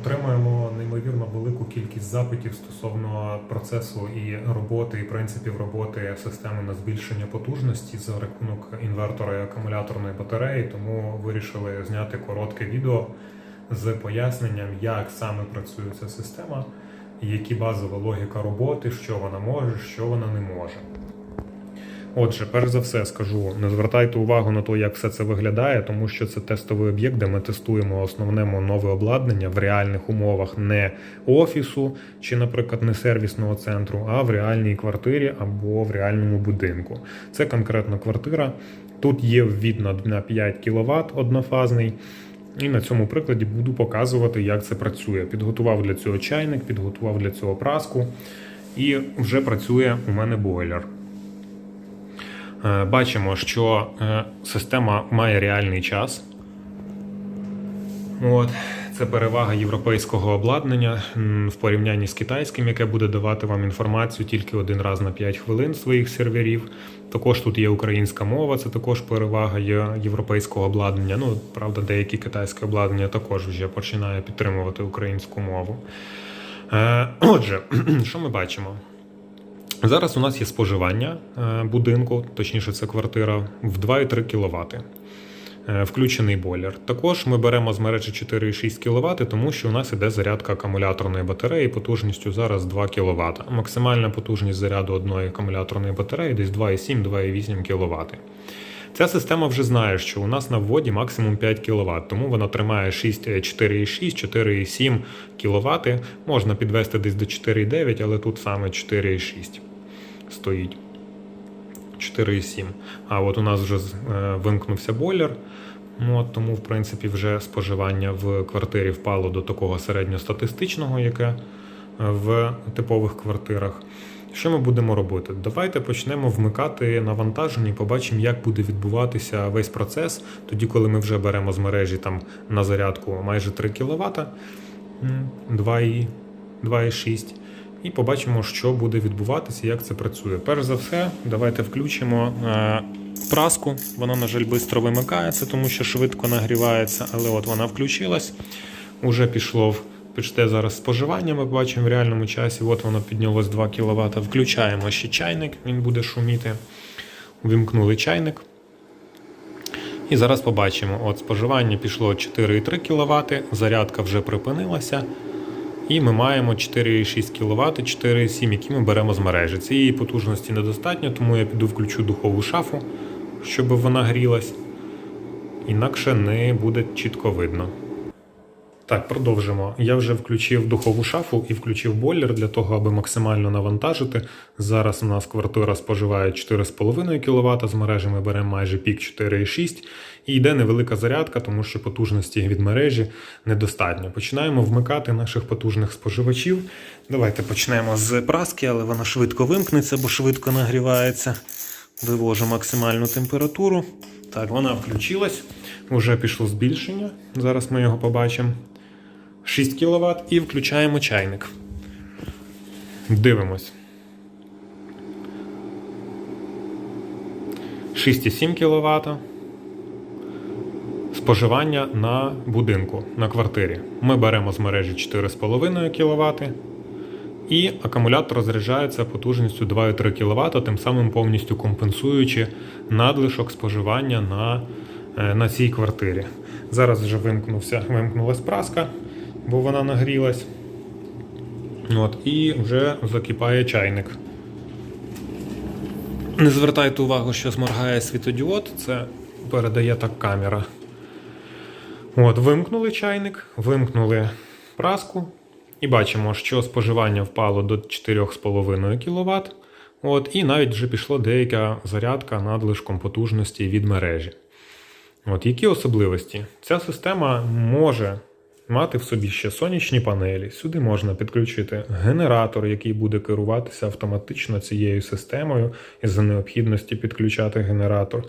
Отримуємо неймовірно велику кількість запитів стосовно процесу і роботи, і принципів роботи системи на збільшення потужності за рахунок інвертора і акумуляторної батареї. Тому вирішили зняти коротке відео з поясненням, як саме працює ця система, які базова логіка роботи, що вона може, що вона не може. Отже, перш за все скажу, не звертайте увагу на те, як все це виглядає, тому що це тестовий об'єкт, де ми тестуємо основному нове обладнання в реальних умовах не офісу чи, наприклад, не сервісного центру, а в реальній квартирі або в реальному будинку. Це конкретно квартира. Тут є ввід на 5 кВт однофазний. І на цьому прикладі буду показувати, як це працює. Підготував для цього чайник, підготував для цього праску, і вже працює у мене бойлер. Е, Бачимо, що е, система має реальний час. От. Це перевага європейського обладнання в порівнянні з китайським, яке буде давати вам інформацію тільки один раз на 5 хвилин своїх серверів. Також тут є українська мова, це також перевага європейського обладнання. Ну, правда, деякі китайське обладнання також вже починає підтримувати українську мову. Е, Отже, що ми бачимо? Зараз у нас є споживання е, будинку, точніше, це квартира, в 2,3 кВт. Е, Включений бойлер. Також ми беремо з мережі 4,6 кВт, тому що у нас іде зарядка акумуляторної батареї потужністю зараз 2 кВт. Максимальна потужність заряду одної акумуляторної батареї десь 2,7-2,8 кВт. Ця система вже знає, що у нас на вводі максимум 5 кВт, тому вона тримає 6, е, 4,6, 4,7 кВт. Можна підвести десь до 4,9, але тут саме 4,6 стоїть. 4,7. А от у нас вже е, вимкнувся бойлер. Ну, от тому, в принципі, вже споживання в квартирі впало до такого середньостатистичного, яке е, в типових квартирах. Що ми будемо робити? Давайте почнемо вмикати навантаження і побачимо, як буде відбуватися весь процес, тоді, коли ми вже беремо з мережі там на зарядку майже 3 кВт, 2,6. І побачимо, що буде відбуватися, як це працює. Перш за все, давайте включимо е, праску. Вона, на жаль, швидко вимикається, тому що швидко нагрівається, але от вона включилась. Уже пішло в Пиште зараз споживання, ми бачимо в реальному часі. От воно піднялось 2 кВт. Включаємо ще чайник, він буде шуміти. Увімкнули чайник. І зараз побачимо: от споживання пішло 4,3 кВт, зарядка вже припинилася. І ми маємо 4,6 кВт, 4,7, які ми беремо з мережі. Цієї потужності недостатньо, тому я піду включу духову шафу, щоб вона грілась. Інакше не буде чітко видно. Так, продовжимо. Я вже включив духову шафу і включив бойлер для того, аби максимально навантажити. Зараз у нас квартира споживає 4,5 кВт, з мережі ми беремо майже пік 4,6 і йде невелика зарядка, тому що потужності від мережі недостатньо. Починаємо вмикати наших потужних споживачів. Давайте почнемо з праски, але вона швидко вимкнеться, бо швидко нагрівається. Вивожу максимальну температуру. Так, вона включилась. Уже пішло збільшення. Зараз ми його побачимо. 6 кВт і включаємо чайник. Дивимось. 6,7 кВт. Споживання на будинку, на квартирі. Ми беремо з мережі 4,5 кВт. І акумулятор розряджається потужністю 2,3 кВт, тим самим повністю компенсуючи надлишок споживання на, е, на цій квартирі. Зараз вже вимкнувся, вимкнулась праска, бо вона нагрілась. От, і вже закипає чайник. Не звертайте увагу, що зморгає світодіод, це передає так камера. От, вимкнули чайник, вимкнули праску. І бачимо, що споживання впало до 4,5 кВт. От, і навіть вже пішло деяка зарядка надлишком потужності від мережі. От, які особливості? Ця система може мати в собі ще сонячні панелі. Сюди можна підключити генератор, який буде керуватися автоматично цією системою із-за необхідності підключати генератор.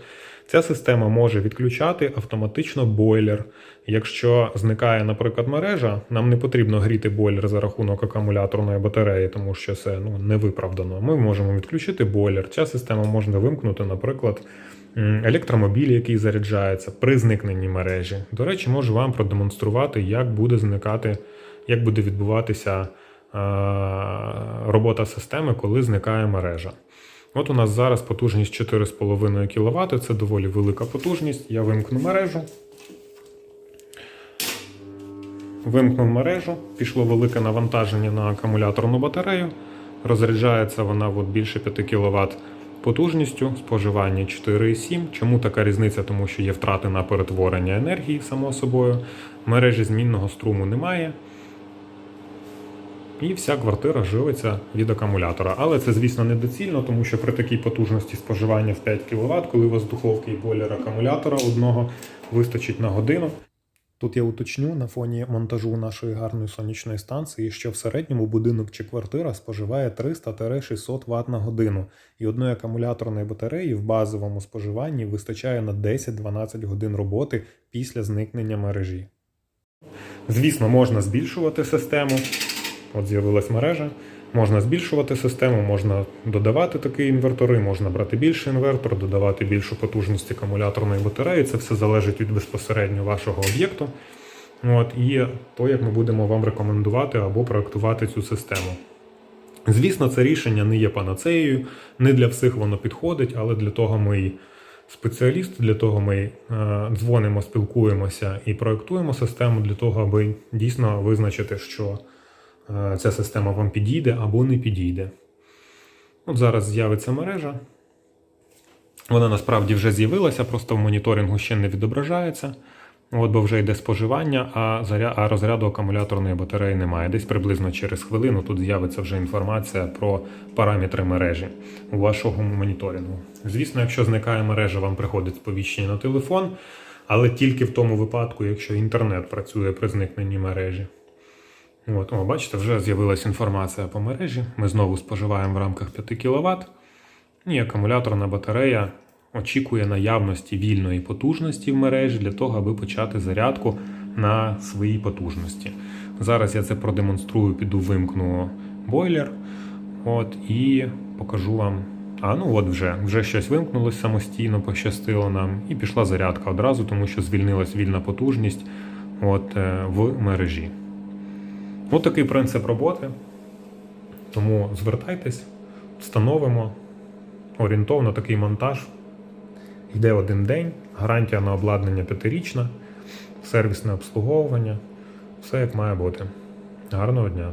Ця система може відключати автоматично бойлер. Якщо зникає, наприклад, мережа, нам не потрібно гріти бойлер за рахунок акумуляторної батареї, тому що це ну, не виправдано. Ми можемо відключити бойлер. Ця система можна вимкнути, наприклад, електромобіль, який заряджається при зникненні мережі. До речі, можу вам продемонструвати, як буде зникати як буде відбуватися робота системи, коли зникає мережа. От у нас зараз потужність 4,5 кВт, це доволі велика потужність. Я вимкну мережу. Вимкнув мережу, пішло велике навантаження на акумуляторну батарею. Розряджається вона от більше 5 кВт потужністю, споживання 4,7. Чому така різниця? Тому що є втрати на перетворення енергії, само собою. Мережі змінного струму немає. І вся квартира живиться від акумулятора. Але це, звісно, недоцільно, тому що при такій потужності споживання в 5 кВт, коли у вас духовки і бойлер акумулятора одного вистачить на годину. Тут я уточню на фоні монтажу нашої гарної сонячної станції, що в середньому будинок чи квартира споживає 300-600 Вт на годину, і одної акумуляторної батареї в базовому споживанні вистачає на 10-12 годин роботи після зникнення мережі. Звісно, можна збільшувати систему. От з'явилась мережа. Можна збільшувати систему, можна додавати такі інвертори, можна брати більший інвертор, додавати більшу потужність акумуляторної батареї. Це все залежить від безпосередньо вашого об'єкту. От, і то, як ми будемо вам рекомендувати або проектувати цю систему. Звісно, це рішення не є панацеєю, не для всіх воно підходить, але для того ми і спеціалісти, для того ми е, дзвонимо, спілкуємося і проектуємо систему для того, аби дійсно визначити, що ця система вам підійде або не підійде. От зараз з'явиться мережа. Вона насправді вже з'явилася, просто в моніторингу ще не відображається. От, бо вже йде споживання, а, заря... а розряду акумуляторної батареї немає. Десь приблизно через хвилину тут з'явиться вже інформація про параметри мережі у вашому моніторингу. Звісно, якщо зникає мережа, вам приходить сповіщення на телефон, але тільки в тому випадку, якщо інтернет працює при зникненні мережі. От, о, бачите, вже з'явилася інформація по мережі. Ми знову споживаємо в рамках 5 кВт. І акумуляторна батарея очікує наявності вільної потужності в мережі для того, аби почати зарядку на своїй потужності. Зараз я це продемонструю, піду вимкну бойлер. От, і покажу вам. А ну от вже вже щось вимкнулось самостійно, пощастило нам, і пішла зарядка одразу, тому що звільнилась вільна потужність от, е, в мережі. От такий принцип роботи. Тому звертайтесь, встановимо орієнтовно такий монтаж. Йде один день, гарантія на обладнання п'ятирічна, сервісне обслуговування. Все як має бути. Гарного дня!